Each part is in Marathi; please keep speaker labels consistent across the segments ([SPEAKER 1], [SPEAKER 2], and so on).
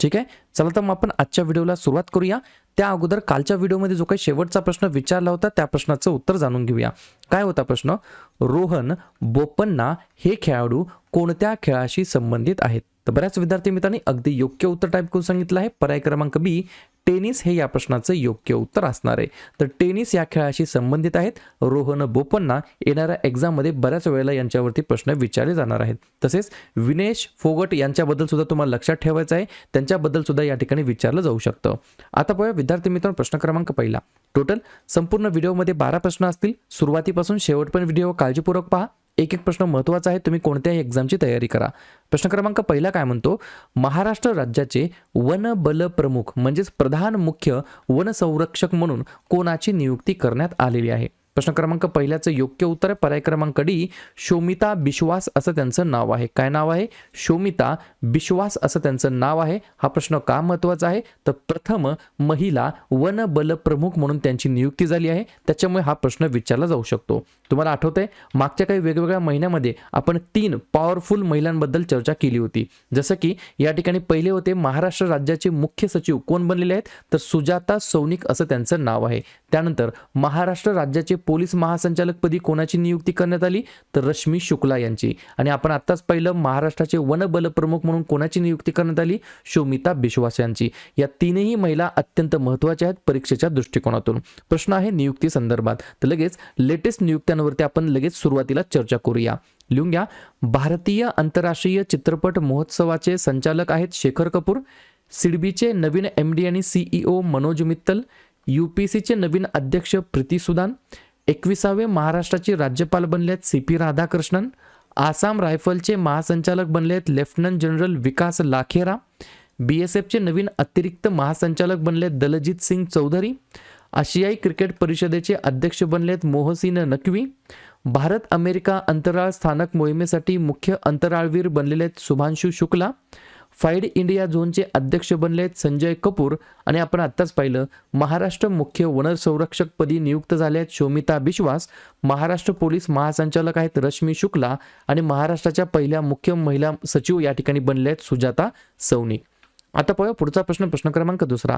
[SPEAKER 1] ठीक आहे? चला तर मग आपण आजच्या व्हिडिओला सुरुवात करूया. त्या अगोदर कालच्या व्हिडिओमध्ये जो काही शेवटचा प्रश्न विचारला होता त्या प्रश्नाचं उत्तर जाणून घेऊया. काय होता प्रश्न? रोहन बोपन्ना हे खेळाडू कोणत्या खेळाशी संबंधित आहेत? तर बऱ्याच विद्यार्थी मित्रांनी अगदी योग्य उत्तर टाईप करून सांगितलं आहे. पर्याय क्रमांक बी टेनिस हे या प्रश्नाचं योग्य उत्तर असणार आहे. तर टेनिस या खेळाशी संबंधित आहेत. रोहन बोपन्ना येणाऱ्या एक्झाममध्ये बऱ्याच वेळेला यांच्यावरती प्रश्न विचारले जाणार आहेत. तसेच विनेश फोगट यांच्याबद्दल सुद्धा तुम्हाला लक्षात ठेवायचं आहे. त्यांच्याबद्दल सुद्धा या ठिकाणी विचारलं जाऊ शकतं. आता पाहूया विद्यार्थी मित्रांनो प्रश्न क्रमांक पहिला. टोटल संपूर्ण व्हिडिओमध्ये बारा प्रश्न असतील. सुरुवातीपासून शेवटपर्यंत व्हिडिओ काळजीपूर्वक पहा. एक एक प्रश्न महत्त्वाचा आहे तुम्ही कोणत्याही एक्झामची तयारी करा. प्रश्न क्रमांक पहिला काय म्हणतो? महाराष्ट्र राज्याचे वन बल प्रमुख म्हणजेच प्रधान मुख्य वन संरक्षक म्हणून कोणाची नियुक्ती करण्यात आलेली आहे? प्रश्न क्रमांक पहिल्याचं योग्य उत्तर आहे. पर्याय क्रमांक डी शोमिता बिश्वास असं त्यांचं नाव आहे. काय नाव आहे? शोमिता बिश्वास असं त्यांचं नाव आहे. हा प्रश्न का महत्त्वाचा आहे? तर प्रथम महिला वन बल प्रमुख म्हणून त्यांची नियुक्ती झाली आहे. त्याच्यामुळे हा प्रश्न विचारला जाऊ शकतो. तुम्हाला आठवतंय? मागच्या काही वेगवेगळ्या महिन्यामध्ये आपण तीन पॉवरफुल महिलांबद्दल चर्चा केली होती. जसं की या ठिकाणी पहिले होते महाराष्ट्र राज्याचे मुख्य सचिव कोण बनलेले आहेत? तर सुजाता सौनिक असं त्यांचं नाव आहे. त्यानंतर महाराष्ट्र राज्याचे पोलीस महासंचालकपदी कोणाची नियुक्ती करण्यात आली? तर रश्मी शुक्ला यांची. आणि आपण आत्ताच पाहिलं महाराष्ट्राचे वन बल प्रमुख म्हणून कोणाची नियुक्ती करण्यात आली? शोमिता बिश्वास यांची. या तीनही महिला अत्यंत महत्त्वाच्या आहेत परीक्षेच्या दृष्टिकोनातून. प्रश्न आहे नियुक्ती संदर्भात. तर लगेच लेटेस्ट नियुक्त्यांवरती आपण लगेच सुरुवातीला चर्चा करूया. लिहून घ्या. भारतीय आंतरराष्ट्रीय चित्रपट महोत्सवाचे संचालक आहेत शेखर कपूर सिडबीचे नवीन एम डी आणि CEO Manoj Mittal U P सीचे नवीन अध्यक्ष प्रीती सुदान एकविसावे महाराष्ट्राचे राज्यपाल बनले आहेत सी पी राधाकृष्णन आसाम रायफलचे महासंचालक बनले आहेत lieutenant general Vikas Lakhera B S एफचे नवीन अतिरिक्त महासंचालक बनले आहेत दलजीत सिंग चौधरी आशियाई क्रिकेट परिषदेचे अध्यक्ष बनलेत मोहसिन नकवी भारत अमेरिका अंतराळ स्थानक मोहिमेसाठी मुख्य अंतराळवीर बनलेले आहेत शुभांशु शुक्ला फाईड इंडिया झोनचे अध्यक्ष बनलेत संजय कपूर आणि आपण आत्ताच पाहिलं महाराष्ट्र मुख्य वनसंरक्षकपदी नियुक्त झाले आहेत शोमिता बिश्वास महाराष्ट्र पोलीस महासंचालक आहेत रश्मी शुक्ला आणि महाराष्ट्राच्या पहिल्या मुख्य महिला सचिव या ठिकाणी बनले आहेत सुजाता सौनिक आता पाहूया पुढचा प्रश्न प्रश्न क्रमांक दुसरा.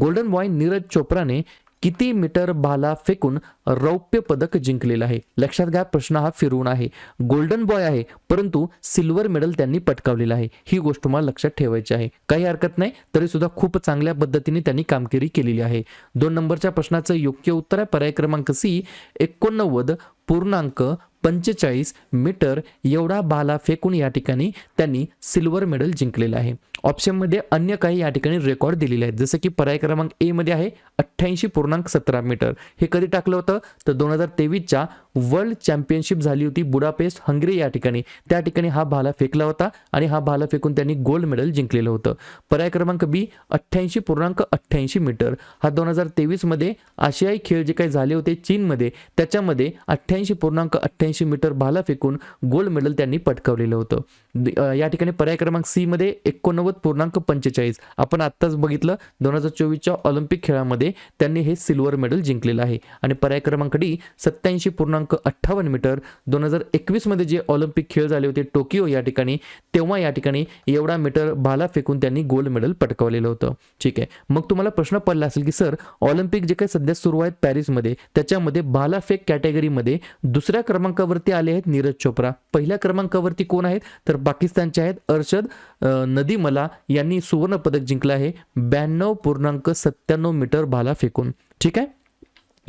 [SPEAKER 1] गोल्डन बॉय नीरज चोप्राने किती मीटर भाला फेकून रौप्य पदक जिंकलेलं आहे? लक्षात घ्या प्रश्न हा फिरून आहे. गोल्डन बॉय आहे परंतु सिल्वर मेडल त्यांनी पटकावलेलं आहे. ही गोष्ट तुम्हाला लक्षात ठेवायची आहे. काही हरकत नाही तरी सुद्धा खूप चांगल्या पद्धतीने त्यांनी कामगिरी केलेली आहे. दोन नंबरच्या प्रश्नाचं योग्य उत्तर आहे. पर्याय क्रमांक सी एकोणनव्वद पूर्णांक पंचेचाळीस मीटर एवढा भाला फेकून या ठिकाणी त्यांनी सिल्वर मेडल जिंकलेलं आहे. ऑप्शनमध्ये अन्य काही या ठिकाणी रेकॉर्ड दिलेले आहेत. जसं की पर्याय क्रमांक ए मध्ये आहे अठ्ठ्याऐंशी पूर्णांक सतरा मीटर. हे कधी टाकलं होतं? तर दोन हजार तेवीसच्या वर्ल्ड चॅम्पियनशिप झाली होती बुडापेस्ट हंगरी या ठिकाणी. त्या ठिकाणी हा भाला फेकला होता आणि हा भाला फेकून त्यांनी गोल्ड मेडल जिंकलेलं होतं. पर्याय क्रमांक बी अठ्ठ्याऐंशी पूर्णांक अठ्ठ्याऐंशी मीटर. हा दोन हजार तेवीसमध्ये आशियाई खेळ जे काही झाले होते चीनमध्ये त्याच्यामध्ये अठ्ठ्याऐंशी पूर्णांक अठ्ठ्याऐंशी मीटर भाला फेकून गोल्ड मेडल त्यांनी पटकावलेलं होतं. या ठिकाणी पर्याय क्रमांक सी मध्ये एकोणनव्वद पूर्णांक पंचेचाळीस. आपण आत्ताच बघितलं दोन हजार चोवीसच्या ऑलिम्पिक खेळामध्ये त्यांनी हे सिल्वर मेडल जिंकलेलं आहे. आणि पर्याय क्रमांक डी सत्याऐंशी पूर्णांक अठ्ठावन्न मीटर दोन हजार एकवीसमध्ये जे ऑलिम्पिक खेळ झाले होते टोकियो या ठिकाणी तेव्हा या ठिकाणी एवढा मीटर भाला फेकून त्यांनी गोल्ड मेडल पटकावलेलं होतं. ठीक आहे. मग तुम्हाला प्रश्न पडला असेल की सर ऑलिम्पिक जे काही सध्या सुरू आहेत पॅरिसमध्ये त्याच्यामध्ये भालाफेक कॅटेगरीमध्ये दुसऱ्या क्रमांक क्रमांकावरती आले आहेत नीरज चोप्रा. पहिल्या क्रमांकावरती कोण आहेत? तर पाकिस्तानचे आहेत अर्शद नदीमला यांनी सुवर्ण पदक जिंकलं आहे. ब्याण्णव पूर्णांक सत्त्याण्णव मीटर भाला फेकून. ठीक आहे?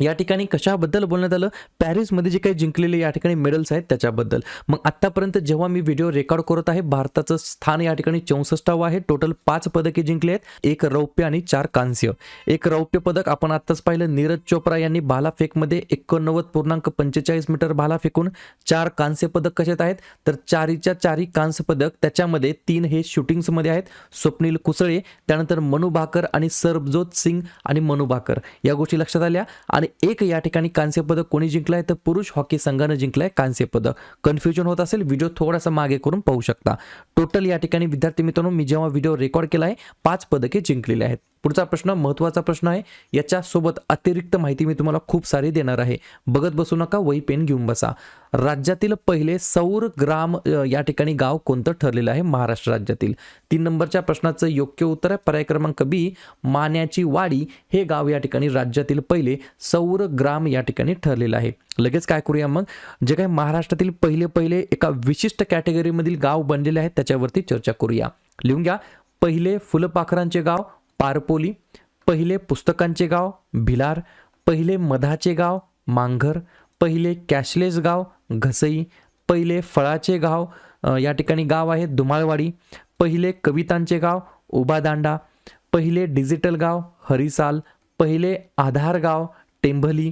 [SPEAKER 1] या ठिकाणी कशाबद्दल बोलण्यात आलं? पॅरिसमध्ये जे काही जिंकलेले या ठिकाणी मेडल्स आहेत त्याच्याबद्दल. मग आत्तापर्यंत जेव्हा मी व्हिडिओ रेकॉर्ड करत आहे भारताचं स्थान या ठिकाणी चौसष्टावं आहे. टोटल पाच पदके जिंकली आहेत. एक रौप्य आणि चार कांस्य. एक रौप्य पदक आपण आत्ताच पाहिलं. नीरज चोप्रा यांनी भालाफेकमध्ये एकोणनव्वद पूर्णांक पंचेचाळीस मीटर भाला फेकून चार कांस्य पदक कशात आहेत? तर चारीच्या चारी कांस्य पदक त्याच्यामध्ये तीन हे शूटिंग्समध्ये आहेत. स्वप्नील कुसळे त्यानंतर मनु भाकर आणि सरबजोत सिंग आणि मनु भाकर. या गोष्टी लक्षात आल्या. आणि एक या ठिकाणी कांस्य पदक कोणी जिंकलाय? तर पुरुष हॉकी संघानं जिंकलाय कांस्य पदक. कन्फ्युजन होत असेल व्हिडिओ थोडासा मागे करून पाहू शकता. टोटल या ठिकाणी विद्यार्थी मित्रांनो मी जेव्हा व्हिडिओ रेकॉर्ड केला आहे पाच पदके जिंकलेली आहेत. पुढचा प्रश्न महत्त्वाचा प्रश्न आहे. याच्यासोबत अतिरिक्त माहिती मी तुम्हाला खूप सारी देणार आहे. बघत बसू नका वही पेन घेऊन बसा. राज्यातील पहिले सौर ग्राम या ठिकाणी गाव कोणतं ठरलेलं आहे? महाराष्ट्र राज्यातील. तीन नंबरच्या प्रश्नाचं योग्य उत्तर आहे. पर्याय क्रमांक बी मान्याची वाडी हे गाव या ठिकाणी राज्यातील पहिले सौर ग्राम या ठिकाणी ठरलेलं आहे. लगेच काय करूया मग? जे काही महाराष्ट्रातील पहिले पहिले एका विशिष्ट कॅटेगरीमधील गाव बनलेले आहेत त्याच्यावरती चर्चा करूया. लिहून घ्या. पहिले फुलपाखरांचे गाव पारपोली पहिले पुस्तकांचे गाव भिलार पहिले मधाचे गाव मांघर पहिले कॅशलेस गाव घसई पहिले फळाचे गाव या ठिकाणी गाव आहे धुमाळवाडी पहिले कवितांचे गाव उबादांडा पहिले डिजिटल गाव हरिसाल पहिले आधार गाव टेंभली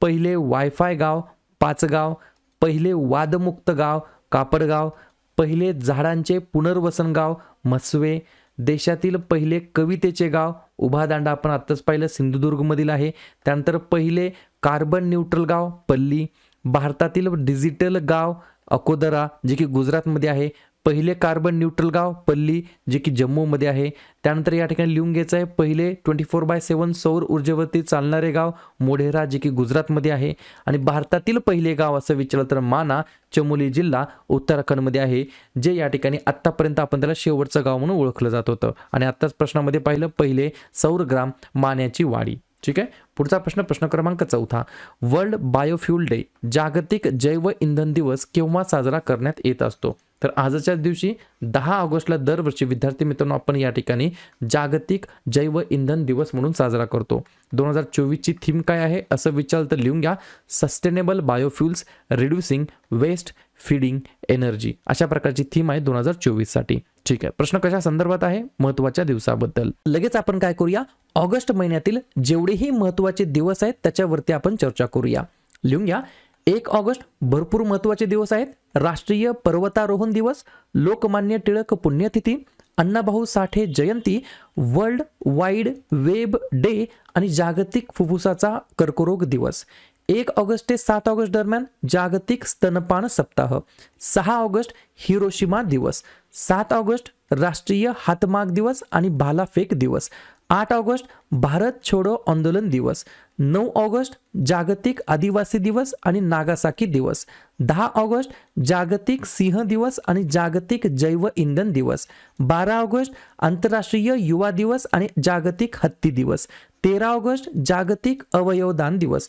[SPEAKER 1] पहिले वायफाय गाव पाचगाव पहिले वादमुक्त गाव कापडगाव पहिले झाडांचे पुनर्वसन गाव मसवे देशातील पहिले कवितेचे गाव उभादांडा आपण आत्ताच पाहिलं सिंधुदुर्गमधील आहे. त्यानंतर पहिले कार्बन न्यूट्रल गाव पल्ली. भारतातील डिजिटल गाव अकोदरा जे की गुजरातमध्ये आहे. पहिले कार्बन न्यूट्रल गाव पल्ली जे की जम्मूमध्ये आहे. त्यानंतर या ठिकाणी लिहून घ्यायचं आहे पहिले ट्वेंटी फोर बाय सेवन सौर ऊर्जेवरती चालणारे गाव मोढेरा जे की गुजरातमध्ये आहे. आणि भारतातील पहिले गाव असं विचारलं तर माना चमोली जिल्हा उत्तराखंडमध्ये आहे जे या ठिकाणी आत्तापर्यंत आपण त्याला शेवटचं गाव म्हणून ओळखलं जात होतं. आणि आत्ताच प्रश्नामध्ये पाहिलं पहिले सौरग्राम मान्याची वाडी. ठीक आहे? पुढचा प्रश्न प्रश्न क्रमांक चौथा. वर्ल्ड बायोफ्युल डे जागतिक जैव इंधन दिवस केव्हा साजरा करण्यात येत असतो? तर आजच्या दिवशी दहा ऑगस्टला दरवर्षी विद्यार्थी मित्रांनो आपण या ठिकाणी जागतिक जैव इंधन दिवस म्हणून साजरा करतो. दोन हजार चोवीसची थीम काय आहे? असं विचार तर लिहून घ्या. Sustainable biofuels reducing waste feeding energy अशा प्रकारची थीम आहे दोन हजार चोवीससाठी. ठीक आहे. प्रश्न कशा संदर्भात आहे? महत्त्वाच्या दिवसाबद्दल. लगेच आपण काय करूया? ऑगस्ट महिन्यातील जेवढेही महत्त्वाचे दिवस आहेत त्याच्यावरती आपण चर्चा करूया. लिहून घ्या. एक ऑगस्ट भरपूर महत्त्वाचे दिवस आहेत. राष्ट्रीय पर्वतारोहण दिवस लोकमान्य टिळक पुण्यतिथी अण्णाभाऊ साठे जयंती वर्ल्ड वाईड वेब डे आणि जागतिक फुफ्फुसाचा कर्करोग दिवस. एक ऑगस्ट ते सात ऑगस्ट दरम्यान जागतिक स्तनपान सप्ताह. सहा ऑगस्ट हिरोशिमा दिवस. सात ऑगस्ट राष्ट्रीय हातमाग दिवस आणि भालाफेक दिवस. आठ ऑगस्ट भारत छोडो आंदोलन दिवस. नऊ ऑगस्ट जागतिक आदिवासी दिवस आणि नागासाकी दिवस. दहा ऑगस्ट जागतिक सिंह दिवस आणि जागतिक जैव इंधन दिवस. बारा ऑगस्ट आंतरराष्ट्रीय युवा दिवस आणि जागतिक हत्ती दिवस. तेरा ऑगस्ट जागतिक अवयवदान दिवस.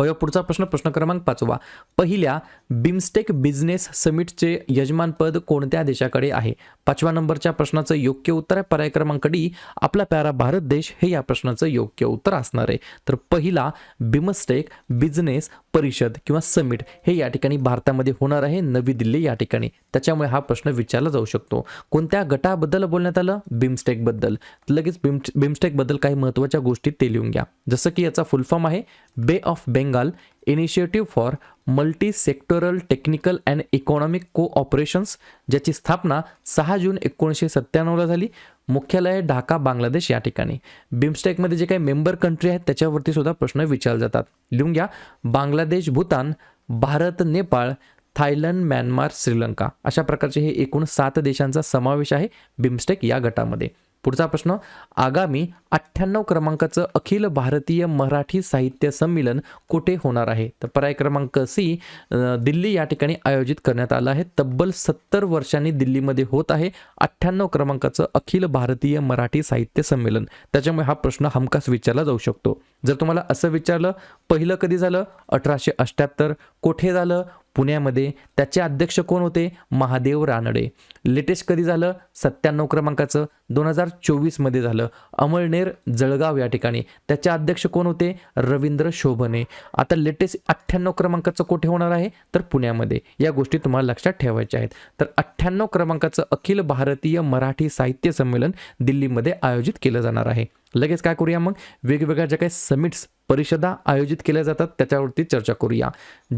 [SPEAKER 1] अयो पुढचा प्रश्न प्रश्न क्रमांक पाचवा. पहिल्या बिमस्टेक बिझनेस समिटचे यजमानपद कोणत्या देशाकडे आहे? पाचव्या नंबरच्या प्रश्नाचं योग्य उत्तर आहे. पर्याय क्रमांक डी आपला प्यारा भारत देश हे या प्रश्नाचं योग्य उत्तर असणार आहे. तर पहिला बिमस्टेक बिझनेस परिषद किंवा समिट हे या ठिकाणी भारतामध्ये होणार आहे नवी दिल्ली या ठिकाणी. त्याच्यामुळे हा प्रश्न विचारला जाऊ शकतो. कोणत्या गटाबद्दल बोलण्यात आलं? बिमस्टेकबद्दल. लगेच बिम बिमस्टेकबद्दल काही महत्त्वाच्या गोष्टी ते लिहून घ्या. जसं की याचा फुल फॉर्म आहे bay of Bengal initiative for multi sectoral technical and economic cooperations ज्याची स्थापना सहा जून एकोणीसशे सत्त्याण्णवला झाली. मुख्यालय आहे ढाका बांगलादेश या ठिकाणी. बिमस्टेकमध्ये जे काही मेंबर कंट्री आहेत त्याच्यावरती सुद्धा प्रश्न विचारले जातात. लिहून घ्या. Bangladesh Bhutan Bharat Nepal Thailand Myanmar Sri Lanka. अशा प्रकारचे हे एकूण सात देशांचा समावेश आहे बिमस्टेक या गटामध्ये. पुढचा प्रश्न आगामी अठ्ठ्याण्णव क्रमांकाचं अखिल भारतीय मराठी साहित्य संमेलन कुठे होणार आहे? तर पर्याय क्रमांक सी दिल्ली या ठिकाणी आयोजित करण्यात आलं आहे. तब्बल सत्तर वर्षांनी दिल्लीमध्ये होत आहे अठ्ठ्याण्णव क्रमांकाचं अखिल भारतीय मराठी साहित्य संमेलन. त्याच्यामुळे हा प्रश्न हमखास विचारला जाऊ शकतो. जर तुम्हाला असं विचारलं पहिलं कधी झालं? अठराशे अष्ट्याहत्तर कोठे झालं? पुण्यामध्ये. त्याचे अध्यक्ष कोण होते? महादेव रानडे. लेटेस्ट कधी झालं? सत्त्याण्णव क्रमांकाचं. दोन हजार चोवीसमध्ये झालं. अमळनेर जळगाव या ठिकाणी. त्याचे अध्यक्ष कोण होते? रवींद्र शोभने. आता लेटेस्ट अठ्ठ्याण्णव क्रमांकाचं कोठे होणार आहे? तर पुण्यामध्ये. या गोष्टी तुम्हाला लक्षात ठेवायच्या आहेत. तर अठ्ठ्याण्णव क्रमांकाचं अखिल भारतीय मराठी साहित्य संमेलन दिल्लीमध्ये आयोजित केलं जाणार आहे. लगेच काय करूया मग? वेगवेगळ्या ज्या काही समिट्स परिषदा आयोजित केल्या जातात त्याच्यावरती चर्चा करूया.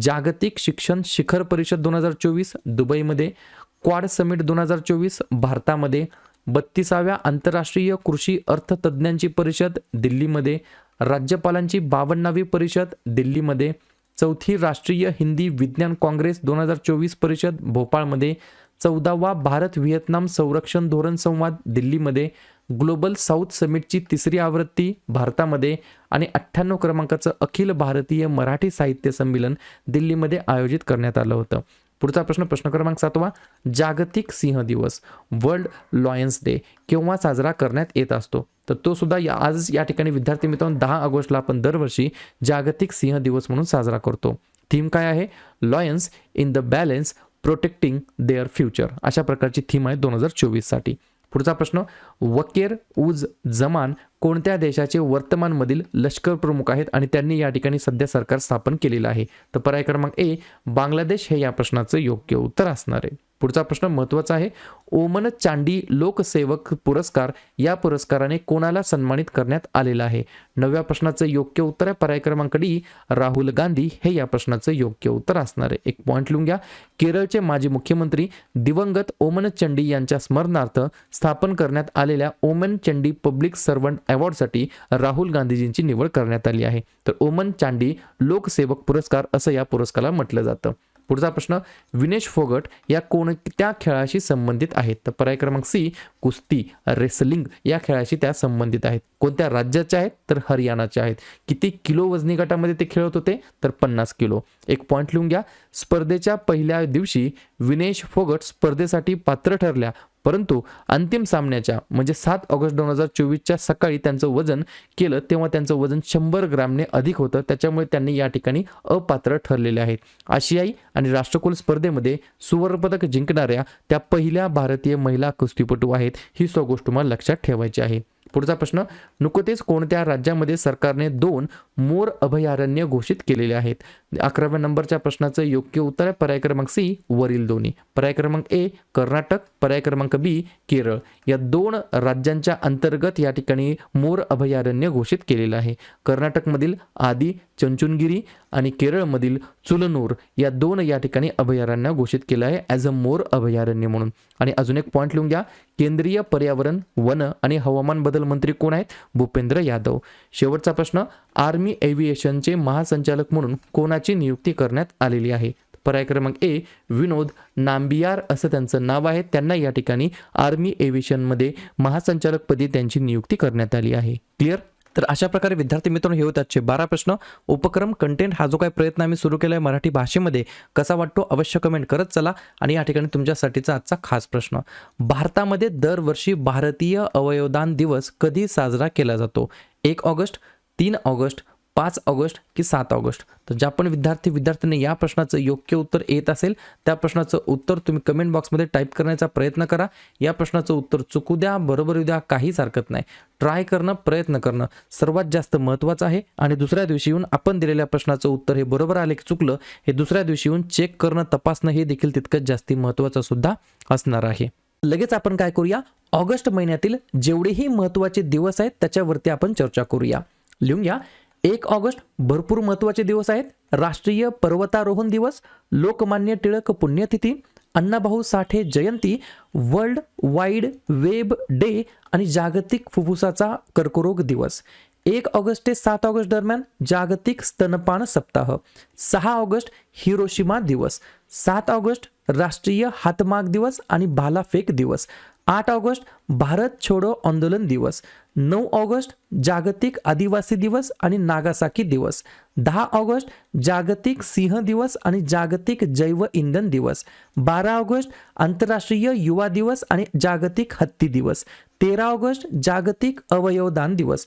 [SPEAKER 1] जागतिक शिक्षण शिखर परिषद दोन हजार चोवीस दुबईमध्ये. क्वाड समिट दोन हजार चोवीस भारतामध्ये. बत्तीसाव्या आंतरराष्ट्रीय कृषी अर्थतज्ज्ञांची परिषद दिल्लीमध्ये. राज्यपालांची बावन्नावी परिषद दिल्लीमध्ये. चौथी राष्ट्रीय हिंदी विज्ञान काँग्रेस दोन हजार चोवीस परिषद भोपाळमध्ये. चौदावा भारत व्हिएतनाम संरक्षण धोरण संवाद दिल्लीमध्ये. ग्लोबल साऊथ समिटची तिसरी आवृत्ती भारतामध्ये आणि अठ्ठ्याण्णव क्रमांकाचं अखिल भारतीय मराठी साहित्य संमेलन दिल्लीमध्ये आयोजित करण्यात आलं होतं. पुढचा प्रश्न प्रश्न क्रमांक सातवा. जागतिक सिंह दिवस वर्ल्ड लॉयन्स डे केव्हा साजरा करण्यात येत असतो? तर तो सुद्धा या आज या ठिकाणी विद्यार्थी मित्रांनो दहा ऑगस्टला आपण दरवर्षी जागतिक सिंह दिवस म्हणून साजरा करतो. थीम काय आहे? Lions in the balance protecting their future. अशा प्रकारची थीम आहे दोन हजार चोवीससाठी. पुढचा प्रश्न वकेर उज जमान कोणत्या देशाचे वर्तमानमधील लष्कर प्रमुख आहेत आणि त्यांनी या ठिकाणी सध्या सरकार स्थापन केलेलं आहे? तर पर्याय क्रमांक ए बांगलादेश हे या प्रश्नाचं योग्य उत्तर असणार आहे. पुढचा प्रश्न महत्त्वाचा आहे. ओमन चांडी लोकसेवक पुरस्कार या पुरस्काराने कोणाला सन्मानित करण्यात आलेला आहे? नवव्या प्रश्नाचं योग्य उत्तर आहे. पर्याय क्रमांक डी राहुल गांधी. हे या प्रश्नाचं योग्य उत्तर असणार आहे. एक पॉईंट लिहून घ्या. केरळचे माजी मुख्यमंत्री दिवंगत ओमन चंडी यांच्या स्मरणार्थ स्थापन करण्यात आलेल्या ओमन चंडी पब्लिक सर्वंट अवॉर्डसाठी राहुल गांधीजींची निवड करण्यात आली आहे. तर ओमन चांडी लोकसेवक पुरस्कार असं या पुरस्काराला म्हटलं जातं. पुढचा प्रश्न विनेश फोगट या कोणत्या खेळाशी संबंधित आहेत. तर पर्याय क्रमांक सी कुस्ती रेसलिंग या खेळाशी त्या संबंधित आहेत. कोणत्या राज्याच्या आहेत? तर हरियाणाच्या आहेत. किती किलो वजनी गटामध्ये ते खेळत होते? तर पन्नास किलो. एक पॉईंट लिहून घ्या. स्पर्धेच्या पहिल्या दिवशी विनेश फोगट स्पर्धेसाठी पात्र ठरल्या. परंतु अंतिम सामन्याच्या म्हणजे सात ऑगस्ट दोन हजार चोवीसच्या सकाळी त्यांचं वजन केलं तेव्हा त्यांचं वजन शंभर ग्रामने अधिक होतं. त्याच्यामुळे त्यांनी या ठिकाणी अपात्र ठरलेले आहेत. आशियाई आणि राष्ट्रकुल स्पर्धेमध्ये सुवर्णपदक जिंकणाऱ्या त्या पहिल्या भारतीय महिला कुस्तीपटू आहेत. ही सो गोष्ट तुम्हाला लक्षात ठेवायची आहे. पुढचा प्रश्न नुकतेच कोणत्या राज्यामध्ये सरकारने दोन मोर अभयारण्य घोषित केलेले आहेत? अकराव्या नंबरच्या प्रश्नाचं योग्य उत्तर आहे पर्याय क्रमांक सी वरील दोन्ही. पर्याय क्रमांक ए कर्नाटक. पर्याय क्रमांक बी केरळ. या दोन राज्यांच्या अंतर्गत या ठिकाणी मोर अभयारण्य घोषित केलेलं आहे. कर्नाटकमधील आदी चंचुनगिरी आणि केरळमधील चुलनूर या दोन या ठिकाणी अभयारण्य घोषित केलं आहे ॲज अ मोर अभयारण्य म्हणून. आणि अजून एक पॉईंट लिहून घ्या. केंद्रीय पर्यावरण वन आणि हवामान बदल मंत्री कोण आहेत? भूपेंद्र यादव. शेवटचा प्रश्न आर्मी एव्हिएशनचे महासंचालक म्हणून कोणाची नियुक्ती करण्यात आलेली आहे? पर्याय क्रमांक ए विनोद नांबियार असं त्यांचं नाव आहे. त्यांना या ठिकाणी आर्मी एव्हिएशनमध्ये महासंचालकपदी त्यांची नियुक्ती करण्यात आली आहे. क्लिअर तर अशा प्रकारे विद्यार्थी मित्रांनो हे होते आजचे बारा प्रश्न. उपक्रम कंटेंट हा जो काही प्रयत्न आम्ही सुरू केला आहे मराठी भाषेमध्ये कसा वाटतो अवश्य कमेंट करत चला आणि या ठिकाणी तुमच्यासाठीचा आजचा खास प्रश्न. भारतामध्ये दरवर्षी भारतीय अवयवदान दिवस कधी साजरा केला जातो? एक ऑगस्ट तीन ऑगस्ट पाच ऑगस्ट की सात ऑगस्ट. तर ज्या पण विद्यार्थी विद्यार्थ्यांनी या प्रश्नाचं योग्य उत्तर येत असेल त्या प्रश्नाचं उत्तर तुम्ही कमेंट बॉक्समध्ये टाईप करण्याचा प्रयत्न करा. या प्रश्नाचं उत्तर चुकू द्या बरोबर येऊ द्या काहीच हरकत नाही. ट्राय करणं प्रयत्न करणं सर्वात जास्त महत्त्वाचं आहे. आणि दुसऱ्या दिवशी येऊन आपण दिलेल्या प्रश्नाचं उत्तर हे बरोबर आले की चुकलं हे दुसऱ्या दिवशी येऊन चेक करणं तपासणं हे देखील तितकंच जास्ती महत्त्वाचं सुद्धा असणार आहे. लगेच आपण काय करूया? ऑगस्ट महिन्यातील जेवढेही महत्त्वाचे दिवस आहेत त्याच्यावरती आपण चर्चा करूया. लिहून घ्या. एक ऑगस्ट भरपूर महत्त्वाचे दिवस आहेत. राष्ट्रीय पर्वतारोहण दिवस लोकमान्य टिळक पुण्यतिथी अण्णाभाऊ साठे जयंती वर्ल्ड वाईड वेब डे आणि जागतिक फुफ्फुसाचा कर्करोग दिवस. एक ऑगस्ट ते सात ऑगस्ट दरम्यान जागतिक स्तनपान सप्ताह. सहा ऑगस्ट हिरोशिमा दिवस. सात ऑगस्ट राष्ट्रीय हातमाग दिवस आणि भालाफेक दिवस. आठ ऑगस्ट भारत छोडो आंदोलन दिवस. नऊ ऑगस्ट जागतिक आदिवासी दिवस आणि नागासाकी दिवस. दहा ऑगस्ट जागतिक सिंह दिवस आणि जागतिक जैव इंधन दिवस. बारा ऑगस्ट आंतरराष्ट्रीय युवा दिवस आणि जागतिक हत्ती दिवस. तेरा ऑगस्ट जागतिक अवयवदान दिवस.